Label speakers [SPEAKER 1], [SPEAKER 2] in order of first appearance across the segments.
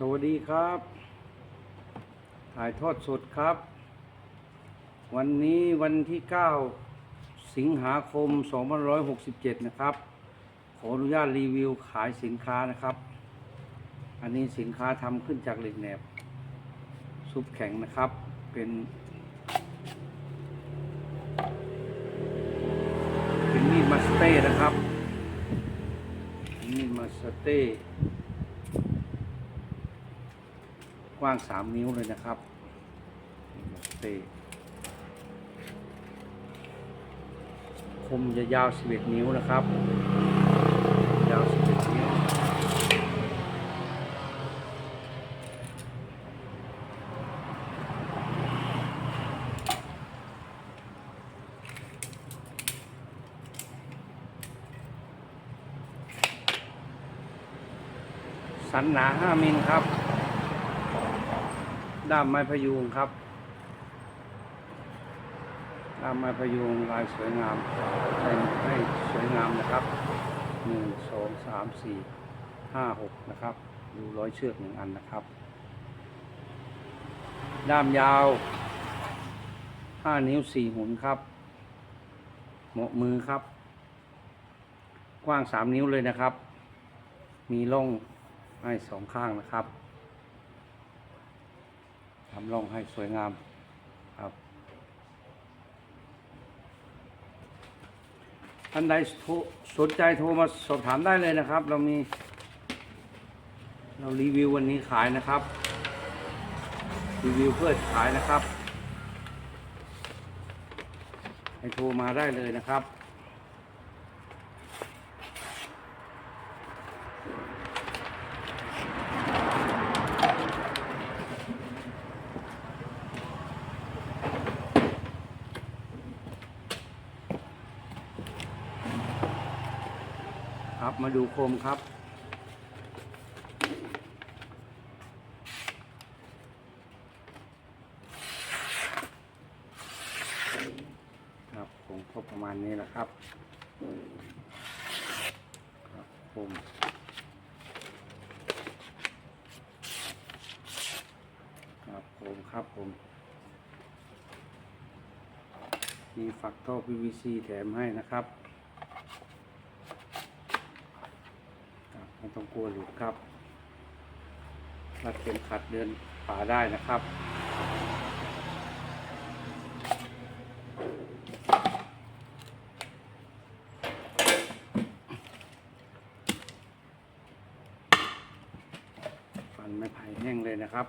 [SPEAKER 1] สวัสดีครับ ถ่ายทอดสดครับ วันนี้วันที่ 9 สิงหาคม 2567 นะครับ ขออนุญาตรีวิวขายสินค้านะครับ อันนี้สินค้าทำขึ้นจากเหล็กแหนบ ซุปแข็งนะครับ เป็น เป็นมีดมาสเต้นะครับ มีดมาสเต้ กว้าง3นิ้วเลยนะครับเตย์คมจะยาว11นิ้วนะครับ ยาว11นิ้วสันหนา5มิลครับ ด้ามไม้พยุงครับด้ามไม้พยุงลายสวยงามให้ให้สวยงามนะครับหนึ่งสองสามสี่ห้าหกนะครับ ดูร้อยเชือกหนึ่งอันนะครับ ด้ามยาวห้านิ้วสี่หุนครับเหมาะมือครับ กว้างสามนิ้วเลยนะครับ มีร่องให้สองข้างนะครับ ทำร่องให้สวยงามครับท่านใดสนใจโทรมาสอบถามได้เลยนะครับ เรามี เรารีวิววันนี้ขายนะครับ รีวิวเพื่อขายนะครับ ให้โทรมาได้เลยนะครับ ครับมาดูโคมครับ ครับคงก็ประมาณนี้แหละครับครับโคมครับโคมครับผมมีฝักท่อ PVC แถมให้นะครับ ครับไม่ ต้องกลัวหลุดครับรัดเข็มขัดเดินป่าได้นะครับฟันไม้ไผ่แห้งเลยนะครับ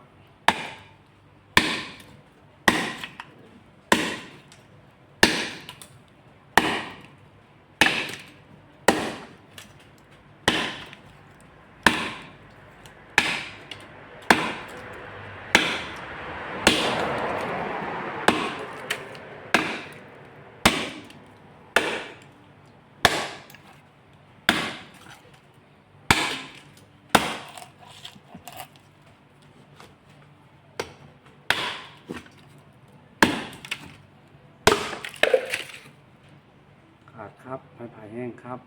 [SPEAKER 1] แห้งครับ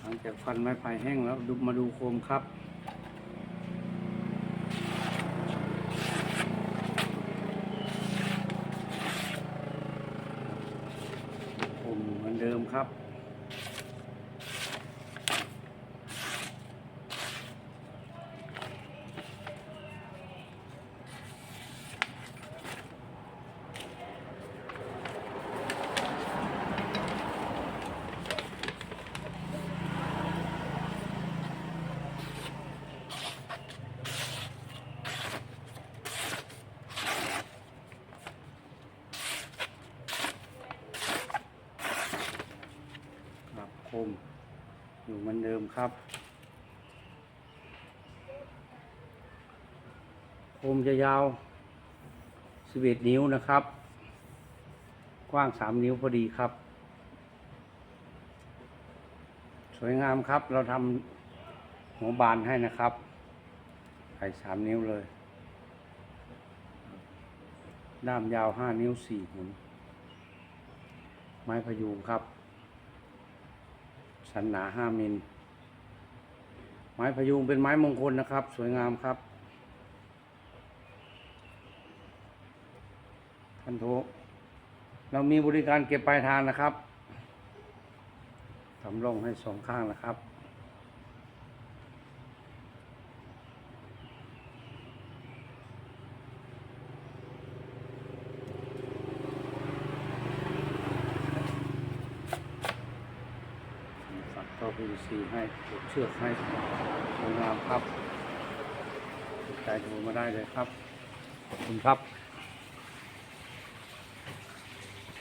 [SPEAKER 1] หลังจากฟันไม้ไผ่แห้งแล้วดูมาดูโคมครับ โคมเหมือนเดิม ครับ คม อยู่เหมือนเดิมครับ คมจะยาว 11 นิ้วนะครับ กว้าง 3 นิ้วพอดีครับ สวยงามครับ เราทำหัวบานให้นะครับใส่สามนิ้วเลย ด้ามยาวห้านิ้วสี่หุนไม้พยุงครับ สันหนาห้ามิล ไม้พยุงเป็นไม้มงคลนะครับ สวยงามครับท่านโทเรามีบริการเก็บปลายทางนะครับทำรองให้สองข้างนะครับ ปูสีให้ผูกเชือกให้สวยงามครับติดใจดูมาได้เลยครับ ขอบคุณครับ